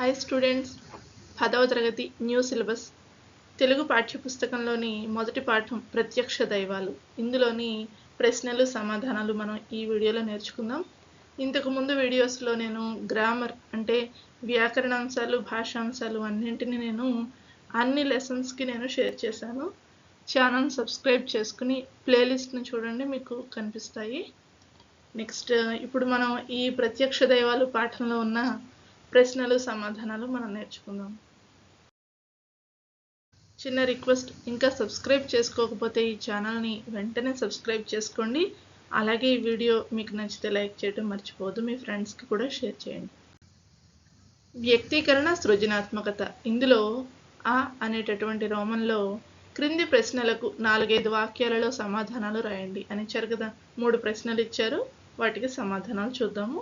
Hi students పదవ తరగతి new syllabus. Telugu పాఠ్యపుస్తకంలోని మొదటి పాఠం ప్రత్యక్ష దైవాలు. ఇందులోని ప్రశ్నలు సమాధానాలు మనం ఈ వీడియోలో నేర్చుకుందాం. ఇంతకుముందు వీడియోస్లో నేను గ్రామర్ అంటే వ్యాకరణాంశాలు భాషాంశాలు అన్నింటినీ నేను అన్ని లెసన్స్కి నేను షేర్ చేశాను. ఛానల్ సబ్స్క్రైబ్ చేసుకుని ప్లేలిస్ట్ని చూడండి మీకు కనిపిస్తాయి. నెక్స్ట్ ఇప్పుడు మనం ఈ ప్రత్యక్ష దైవాలు పాఠంలో ఉన్న ప్రశ్నలు సమాధానాలు మనం నేర్చుకుందాం. చిన్న రిక్వెస్ట్ ఇంకా సబ్స్క్రైబ్ చేసుకోకపోతే ఈ ఛానల్ని వెంటనే సబ్స్క్రైబ్ చేసుకోండి. అలాగే ఈ వీడియో మీకు నచ్చితే లైక్ చేయడం మర్చిపోవద్దు మీ ఫ్రెండ్స్కి కూడా షేర్ చేయండి. వ్యక్తీకరణ సృజనాత్మకత. ఇందులో ఆ అనేటటువంటి రోమంలో క్రింది ప్రశ్నలకు నాలుగైదు వాక్యాలలో సమాధానాలు రాయండి. అని ఇచ్చారు కదా మూడు ప్రశ్నలు ఇచ్చారు. వాటికి సమాధానాలు చూద్దాము.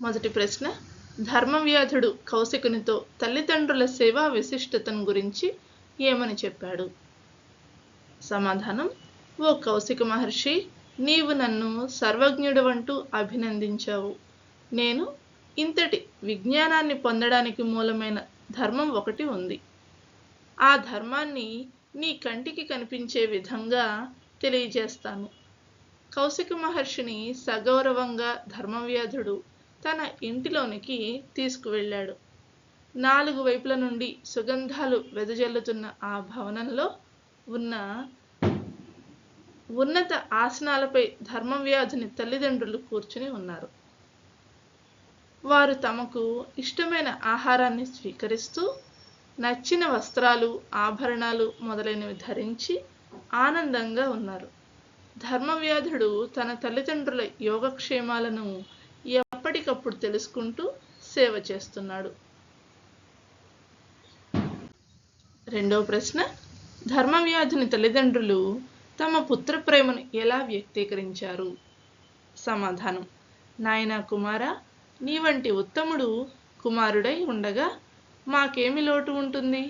మొదటి ప్రశ్న. ధర్మవ్యాధుడు కౌశికునితో తల్లిదండ్రుల సేవా విశిష్టతను గురించి ఏమని చెప్పాడు? సమాధానం. ఓ కౌశిక మహర్షి నీవు నన్ను సర్వజ్ఞుడవంటూ అభినందించావు. నేను ఇంతటి విజ్ఞానాన్ని పొందడానికి మూలమైన ధర్మం ఒకటి ఉంది. ఆ ధర్మాన్ని నీ కంటికి కనిపించే విధంగా తెలియజేస్తాను. కౌశిక మహర్షిని సగౌరవంగా ధర్మవ్యాధుడు తన ఇంటిలోనికి తీసుకువెళ్ళాడు. నాలుగు వైపుల నుండి సుగంధాలు వెదజల్లుతున్న ఆ భవనంలో ఉన్న ఉన్నత ఆసనాలపై ధర్మవ్యాధుని తల్లిదండ్రులు కూర్చుని ఉన్నారు. వారు తమకు ఇష్టమైన ఆహారాన్ని స్వీకరిస్తూ నచ్చిన వస్త్రాలు ఆభరణాలు మొదలైనవి ధరించి ఆనందంగా ఉన్నారు. ధర్మవ్యాధుడు తన తల్లిదండ్రుల యోగక్షేమాలను ఎప్పటికప్పుడు తెలుసుకుంటూ సేవ చేస్తున్నాడు. రెండవ ప్రశ్న ధర్మవ్యాధుని తల్లిదండ్రులు తమ పుత్ర ప్రేమను ఎలా వ్యక్తీకరించారు? సమాధానం నాయనా కుమార నీ వంటి ఉత్తముడు కుమారుడై ఉండగా మాకేమి లోటు ఉంటుంది?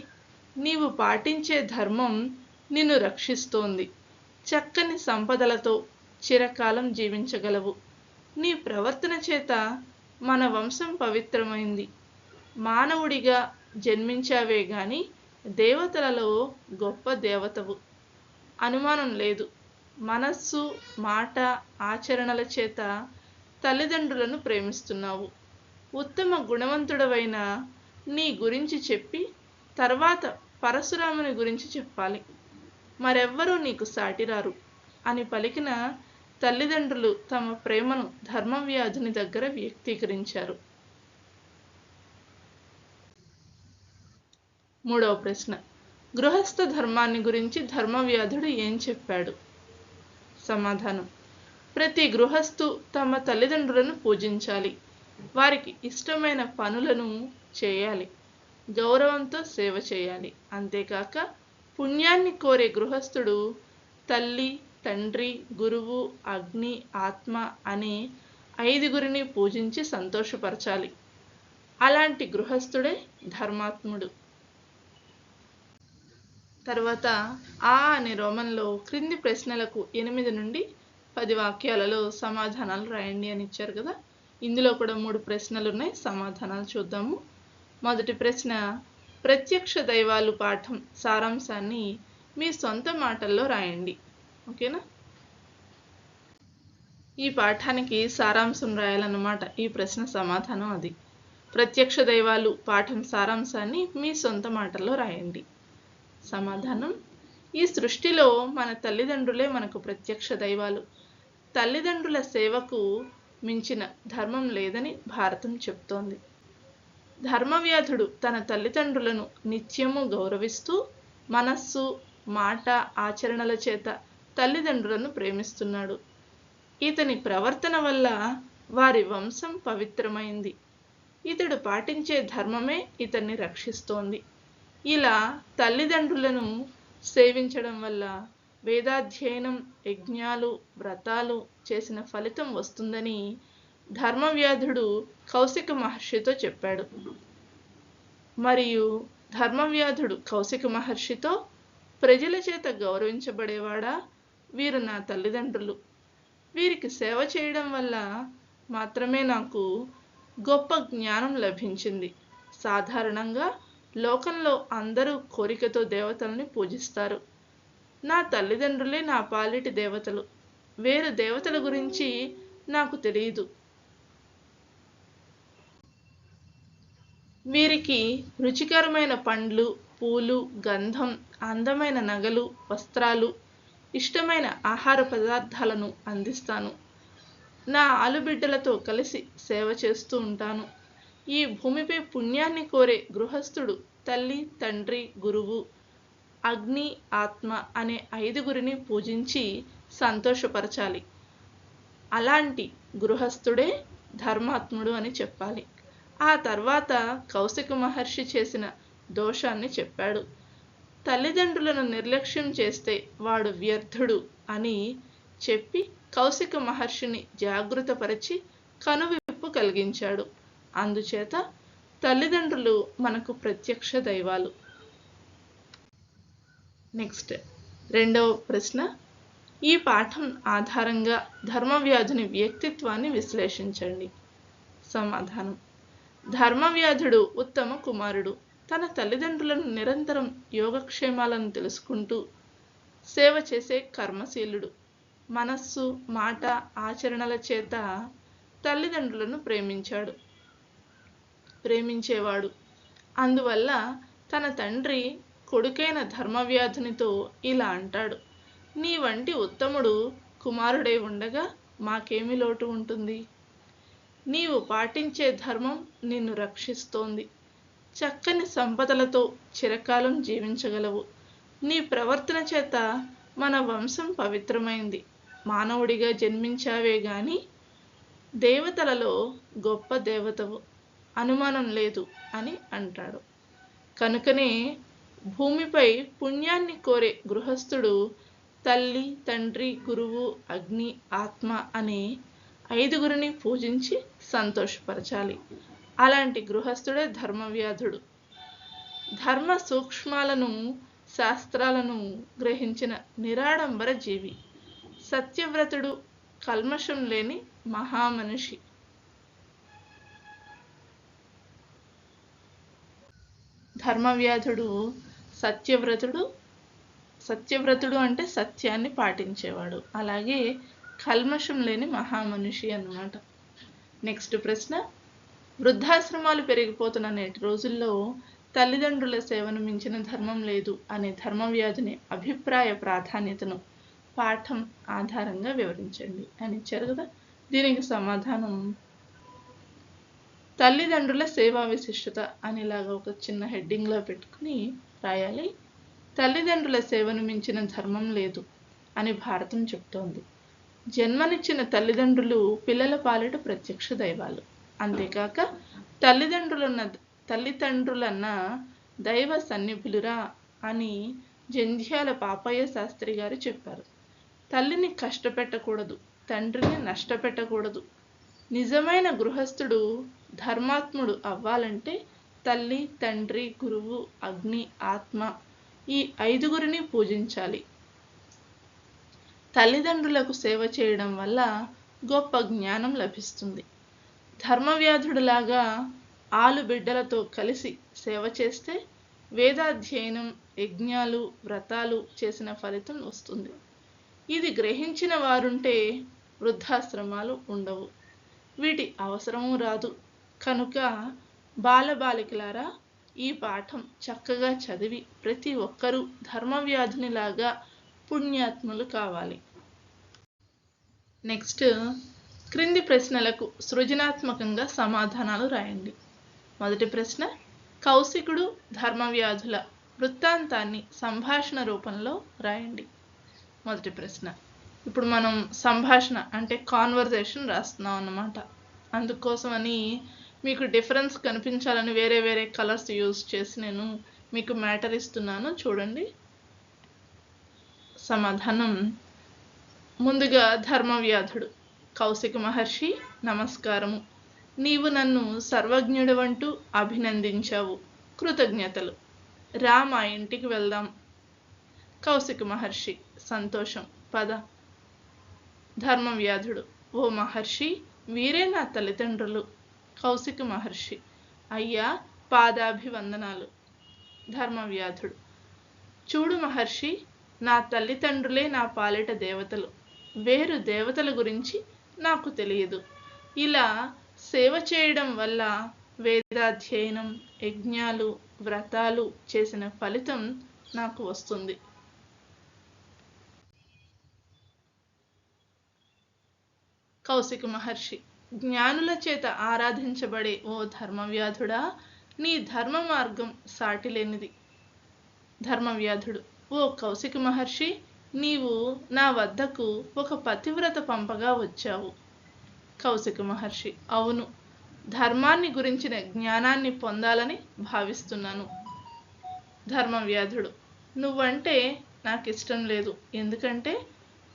నీవు పాటించే ధర్మం నిన్ను రక్షిస్తోంది. చక్కని సంపదలతో చిరకాలం జీవించగలవు. నీ ప్రవర్తన చేత మన వంశం పవిత్రమైంది. మానవుడిగా జన్మించావే గాని దేవతలలో గొప్ప దేవతవు. అనుమానం లేదు. మనస్సు మాట ఆచరణల చేత తల్లిదండ్రులను ప్రేమిస్తున్నావు. ఉత్తమ గుణవంతుడవైన నీ గురించి చెప్పి తర్వాత పరశురాముని గురించి చెప్పాలి. మరెవ్వరూ నీకు సాటిరారు అని పలికిన తల్లిదండ్రులు తమ ప్రేమను ధర్మవ్యాధుని దగ్గర వ్యక్తీకరించారు. మూడవ ప్రశ్న. గృహస్థ ధర్మాన్ని గురించి ధర్మవ్యాధుడు ఏం చెప్పాడు? సమాధానం. ప్రతి గృహస్థు తమ తల్లిదండ్రులను పూజించాలి. వారికి ఇష్టమైన పనులను చేయాలి. గౌరవంతో సేవ చేయాలి. అంతేకాక పుణ్యాన్ని కోరే గృహస్థుడు తల్లి తండ్రి గురువు అగ్ని ఆత్మ అనే ఐదుగురిని పూజించి సంతోషపరచాలి. అలాంటి గృహస్థుడే ధర్మాత్ముడు. తర్వాత ఆ అనే రోమంలో క్రింది ప్రశ్నలకు ఎనిమిది నుండి పది వాక్యాలలో సమాధానాలు రాయండి అని ఇచ్చారు కదా. ఇందులో కూడా మూడు ప్రశ్నలు ఉన్నాయి. సమాధానాలు చూద్దాము. మొదటి ప్రశ్న ప్రత్యక్ష దైవాలు పాఠం సారాంశాన్ని మీ సొంత మాటల్లో రాయండి. ఓకేనా? ఈ పాఠానికి సారాంశం రాయాలన్నమాట. ఈ ప్రశ్న సమాధానం అది. ప్రత్యక్ష దైవాలు పాఠం సారాంశాన్ని మీ సొంత మాటల్లో రాయండి. సమాధానం. ఈ సృష్టిలో మన తల్లిదండ్రులే మనకు ప్రత్యక్ష దైవాలు. తల్లిదండ్రుల సేవకు మించిన ధర్మం లేదని భారతం చెప్తోంది. ధర్మవ్యాధుడు తన తల్లిదండ్రులను నిత్యము గౌరవిస్తూ మనస్సు మాట ఆచరణల చేత తల్లిదండ్రులను ప్రేమిస్తున్నాడు. ఇతని ప్రవర్తన వల్ల వారి వంశం పవిత్రమైంది. ఇతడు పాటించే ధర్మమే ఇతన్ని రక్షిస్తోంది. ఇలా తల్లిదండ్రులను సేవించడం వల్ల వేదాధ్యయనం యజ్ఞాలు వ్రతాలు చేసిన ఫలితం వస్తుందని ధర్మవ్యాధుడు కౌశిక మహర్షితో చెప్పాడు. మరియు ధర్మవ్యాధుడు కౌశిక మహర్షితో ప్రజల చేత గౌరవించబడేవాడా వీరు నా తల్లిదండ్రులు. వీరికి సేవ చేయడం వల్ల మాత్రమే నాకు గొప్ప జ్ఞానం లభించింది. సాధారణంగా లోకంలో అందరూ కోరికతో దేవతల్ని పూజిస్తారు. నా తల్లిదండ్రులే నా పాలిటి దేవతలు. వేరు దేవతల గురించి నాకు తెలియదు. వీరికి రుచికరమైన పండ్లు పూలు గంధం అందమైన నగలు వస్త్రాలు ఇష్టమైన ఆహార పదార్థాలను అందిస్తాను. నా ఆలుబిడ్డలతో కలిసి సేవ చేస్తూ ఉంటాను. ఈ భూమిపై పుణ్యాన్ని కోరే గృహస్థుడు తల్లి తండ్రి గురువు అగ్ని ఆత్మ అనే ఐదుగురిని పూజించి సంతోషపరచాలి. అలాంటి గృహస్థుడే ధర్మాత్ముడు అని చెప్పాలి. ఆ తర్వాత కౌశిక మహర్షి చేసిన దోషాన్ని చెప్పాడు. తల్లిదండ్రులను నిర్లక్ష్యం చేస్తే వాడు వ్యర్థుడు అని చెప్పి కౌశిక మహర్షిని జాగృతపరిచి కనువిప్పు కలిగించాడు. అందుచేత తల్లిదండ్రులు మనకు ప్రత్యక్ష దైవాలు. నెక్స్ట్ రెండవ ప్రశ్న. ఈ పాఠం ఆధారంగా ధర్మవ్యాధుని వ్యక్తిత్వాన్ని విశ్లేషించండి. సమాధానం. ధర్మవ్యాధుడు ఉత్తమ కుమారుడు. తన తల్లిదండ్రులను నిరంతరం యోగక్షేమాలను తెలుసుకుంటూ సేవ చేసే కర్మశీలుడు. మనస్సు మాట ఆచరణల చేత తల్లిదండ్రులను ప్రేమించాడు. ప్రేమించేవాడు. అందువల్ల తన తండ్రి కొడుకైన ధర్మవ్యాధునితో ఇలా అంటాడు. నీ వంటి ఉత్తముడు కుమారుడై ఉండగా మాకేమి లోటు ఉంటుంది? నీవు పాటించే ధర్మం నిన్ను రక్షిస్తోంది. చక్కని సంపదలతో చిరకాలం జీవించగలవు. నీ ప్రవర్తన చేత మన వంశం పవిత్రమైంది. మానవుడిగా జన్మించావే గాని దేవతలలో గొప్ప దేవతవు. అనుమానం లేదు అని అంటాడు. కనుకనే భూమిపై పుణ్యాన్ని కోరే గృహస్థుడు తల్లి తండ్రి గురువు అగ్ని ఆత్మ అనే ఐదుగురిని పూజించి సంతోషపరచాలి. అలాంటి గృహస్థుడే ధర్మవ్యాధుడు. ధర్మ సూక్ష్మాలను శాస్త్రాలను గ్రహించిన నిరాడంబర జీవి. సత్యవ్రతుడు కల్మషం లేని మహామనిషి. ధర్మవ్యాధుడు సత్యవ్రతుడు. సత్యవ్రతుడు అంటే సత్యాన్ని పాటించేవాడు. అలాగే కల్మషం లేని మహామనిషి అన్నమాట. నెక్స్ట్ ప్రశ్న. వృద్ధాశ్రమాలు పెరిగిపోతున్న నేటి రోజుల్లో తల్లిదండ్రుల సేవను మించిన ధర్మం లేదు అనే ధర్మవ్యాధిని అభిప్రాయ ప్రాధాన్యతను పాఠం ఆధారంగా వివరించండి అని ఇచ్చారు కదా. దీనికి సమాధానం తల్లిదండ్రుల సేవా విశిష్టత అనేలాగా ఒక చిన్న హెడ్డింగ్లో పెట్టుకుని రాయాలి. తల్లిదండ్రుల సేవను మించిన ధర్మం లేదు అని భారతం చెప్తోంది. జన్మనిచ్చిన తల్లిదండ్రులు పిల్లల పాలిట ప్రత్యక్ష దైవాలు. అంతేకాక తల్లిదండ్రులున్న తల్లిదండ్రులన్న దైవ సన్నిధులురా అని జంధ్యాల పాపయ్య శాస్త్రి గారు చెప్పారు. తల్లిని కష్టపెట్టకూడదు తండ్రిని నష్టపెట్టకూడదు. నిజమైన గృహస్థుడు ధర్మాత్ముడు అవ్వాలంటే తల్లి తండ్రి గురువు అగ్ని ఆత్మ ఈ ఐదుగురిని పూజించాలి. తల్లిదండ్రులకు సేవ చేయడం వల్ల గొప్ప జ్ఞానం లభిస్తుంది. ధర్మవ్యాధుడిలాగా ఆలు బిడ్డలతో కలిసి సేవ చేస్తే వేదాధ్యయనం యజ్ఞాలు వ్రతాలు చేసిన ఫలితం వస్తుంది. ఇది గ్రహించిన వారుంటే వృద్ధాశ్రమాలు ఉండవు. వీటి అవసరము రాదు. కనుక బాలబాలికలారా ఈ పాఠం చక్కగా చదివి ప్రతి ఒక్కరూ ధర్మవ్యాధునిలాగా పుణ్యాత్ములు కావాలి. నెక్స్ట్ క్రింది ప్రశ్నలకు సృజనాత్మకంగా సమాధానాలు రాయండి. మొదటి ప్రశ్న కౌశికుడు ధర్మవ్యాధుల వృత్తాంతాన్ని సంభాషణ రూపంలో రాయండి. మొదటి ప్రశ్న ఇప్పుడు మనం సంభాషణ అంటే కాన్వర్జేషన్ రాస్తున్నాం అన్నమాట. అందుకోసమని మీకు డిఫరెన్స్ కనిపించాలని వేరే వేరే కలర్స్ యూజ్ చేసి నేను మీకు మ్యాటర్ ఇస్తున్నాను. చూడండి. సమాధానం ముందుగా ధర్మవ్యాధుడు. కౌశిక మహర్షి నమస్కారము. నీవు నన్ను సర్వజ్ఞుడవంటూ అభినందించావు. కృతజ్ఞతలు. రా మా ఇంటికి వెళ్దాం. కౌశిక మహర్షి సంతోషం. పద. ధర్మవ్యాధుడు ఓ మహర్షి వీరే నా తల్లిదండ్రులు. కౌశిక మహర్షి అయ్యా పాదాభివందనాలు. ధర్మవ్యాధుడు చూడు మహర్షి నా తల్లిదండ్రులే నా పాలిట దేవతలు. వేరు దేవతల గురించి నాకు తెలియదు. ఇలా సేవ చేయడం వల్ల వేదాధ్యయనం యజ్ఞాలు వ్రతాలు చేసిన ఫలితం నాకు వస్తుంది. కౌశిక మహర్షి జ్ఞానుల చేత ఆరాధించబడే ఓ ధర్మవ్యాధుడా నీ ధర్మ మార్గం సాటిలేనిది. ధర్మవ్యాధుడు ఓ కౌశిక మహర్షి నీవు నా వద్దకు ఒక పతివ్రత పంపగా వచ్చావు. కౌశిక మహర్షి అవును. ధర్మాన్ని గురించిన జ్ఞానాన్ని పొందాలని భావిస్తున్నాను. ధర్మవ్యాధుడు నువ్వంటే నాకు ఇష్టం లేదు. ఎందుకంటే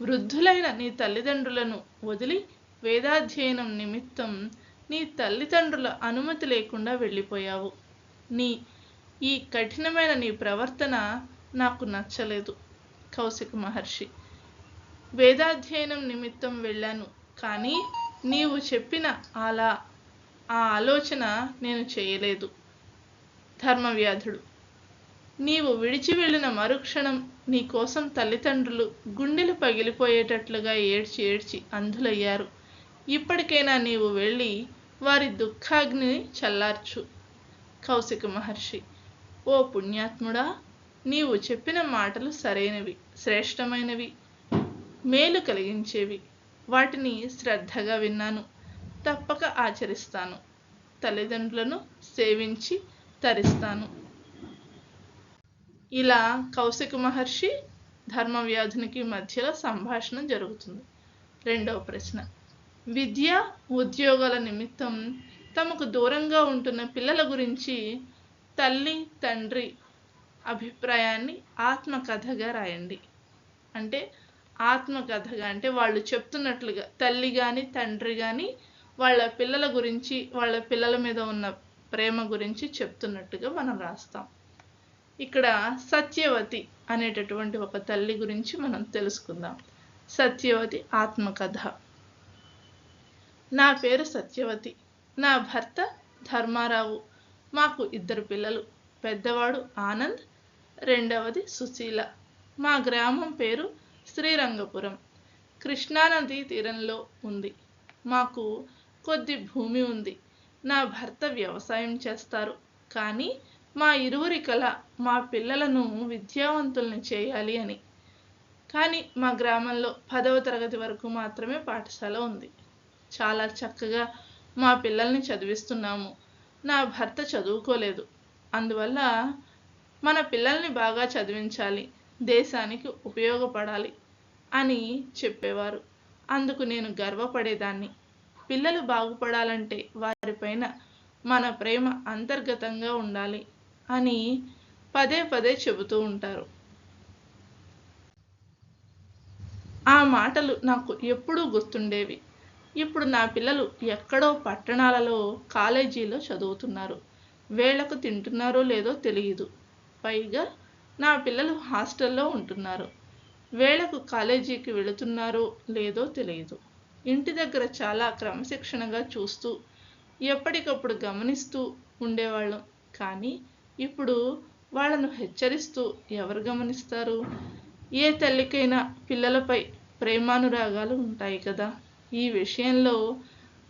వృద్ధులైన నీ తల్లిదండ్రులను వదిలి వేదాధ్యయనం నిమిత్తం నీ తల్లిదండ్రుల అనుమతి లేకుండా వెళ్ళిపోయావు. నీ ఈ కఠినమైన నీ ప్రవర్తన నాకు నచ్చలేదు. కౌశిక మహర్షి. వేదాధ్యయనం నిమిత్తం వెళ్ళాను. కానీ నీవు చెప్పిన అలా ఆ ఆలోచన నేను చేయలేదు. ధర్మవ్యాధుడు. నీవు విడిచి వెళ్ళిన మరుక్షణం నీకోసం తల్లిదండ్రులు గుండెలు పగిలిపోయేటట్లుగా ఏడ్చి ఏడ్చి అంధులయ్యారు. ఇప్పటికైనా నీవు వెళ్ళి వారి దుఃఖాగ్నిని చల్లార్చు. కౌశిక మహర్షి. ఓ పుణ్యాత్ముడా నీవు చెప్పిన మాటలు సరైనవి. శ్రేష్టమైనవి మేలు కలిగించేవి. వాటిని శ్రద్ధగా విన్నాను. తప్పక ఆచరిస్తాను. తల్లిదండ్రులను సేవించి తరిస్తాను. ఇలా కౌశిక మహర్షి ధర్మవ్యాధునికి మధ్యలో సంభాషణ జరుగుతుంది. రెండవ ప్రశ్న. విద్య ఉద్యోగాల నిమిత్తం తమకు దూరంగా ఉంటున్న పిల్లల గురించి తల్లి తండ్రి అభిప్రాయాన్ని ఆత్మకథగా రాయండి. అంటే ఆత్మకథగా అంటే వాళ్ళు చెప్తున్నట్లుగా తల్లి కానీ తండ్రి కానీ వాళ్ళ పిల్లల గురించి వాళ్ళ పిల్లల మీద ఉన్న ప్రేమ గురించి చెప్తున్నట్టుగా మనం రాస్తాం. ఇక్కడ సత్యవతి అనేటటువంటి ఒక తల్లి గురించి మనం తెలుసుకుందాం. సత్యవతి ఆత్మకథ. నా పేరు సత్యవతి. నా భర్త ధర్మారావు. మాకు ఇద్దరు పిల్లలు. పెద్దవాడు ఆనంద్ రెండవది సుశీల. మా గ్రామం పేరు శ్రీరంగపురం. కృష్ణానది తీరంలో ఉంది. మాకు కొద్ది భూమి ఉంది. నా భర్త వ్యవసాయం చేస్తారు. కానీ మా ఇరువురి కల మా పిల్లలను విద్యావంతుల్ని చేయాలి అని. కానీ మా గ్రామంలో పదవ తరగతి వరకు మాత్రమే పాఠశాల ఉంది. చాలా చక్కగా మా పిల్లల్ని చదివిస్తున్నాము. నా భర్త చదువుకోలేదు. అందువల్ల మన పిల్లల్ని బాగా చదివించాలి దేశానికి ఉపయోగపడాలి అని చెప్పేవారు. అందుకు నేను గర్వపడేదాన్ని. పిల్లలు బాగుపడాలంటే వారిపైన మన ప్రేమ అంతర్గతంగా ఉండాలి అని పదే పదే చెబుతూ ఉంటారు. ఆ మాటలు నాకు ఎప్పుడూ గుర్తుండేవి. ఇప్పుడు నా పిల్లలు ఎక్కడో పట్టణాలలో కాలేజీలో చదువుతున్నారు. వేళకు తింటున్నారో లేదో తెలియదు. పైగా నా పిల్లలు హాస్టల్లో ఉంటున్నారు. వేళకు కాలేజీకి వెళుతున్నారో లేదో తెలియదు. ఇంటి దగ్గర చాలా క్రమశిక్షణగా చూస్తూ ఎప్పటికప్పుడు గమనిస్తూ ఉండేవాళ్ళం. కానీ ఇప్పుడు వాళ్ళను హెచ్చరిస్తూ ఎవరు గమనిస్తారు? ఏ తల్లికైనా పిల్లలపై ప్రేమానురాగాలు ఉంటాయి కదా? ఈ విషయంలో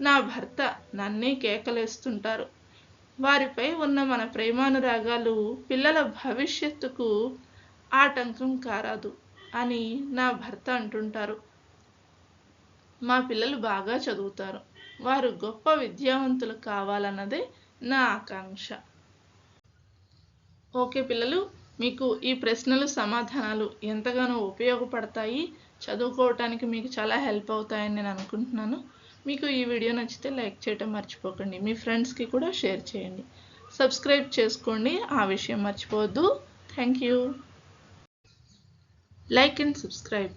నా భర్త నన్నే కేకలేస్తుంటారు. వారిపై ఉన్న మన ప్రేమానురాగాలు పిల్లల భవిష్యత్తుకు ఆటంకం కారాదు అని నా భర్త అంటుంటారు. మా పిల్లలు బాగా చదువుతారు. వారు గొప్ప విద్యావంతులు కావాలన్నదే నా ఆకాంక్ష. ఓకే పిల్లలు మీకు ఈ ప్రశ్నలు సమాధానాలు ఎంతగానో ఉపయోగపడతాయి. చదువుకోవటానికి మీకు చాలా హెల్ప్ అవుతాయని నేను అనుకుంటున్నాను. మీకు ఈ వీడియో నచ్చితే లైక్ చేయటం మర్చిపోకండి. మీ ఫ్రెండ్స్కి కూడా షేర్ చేయండి. సబ్స్క్రైబ్ చేసుకోండి. ఆ విషయం మర్చిపోవద్దు. Thank you. Like and subscribe.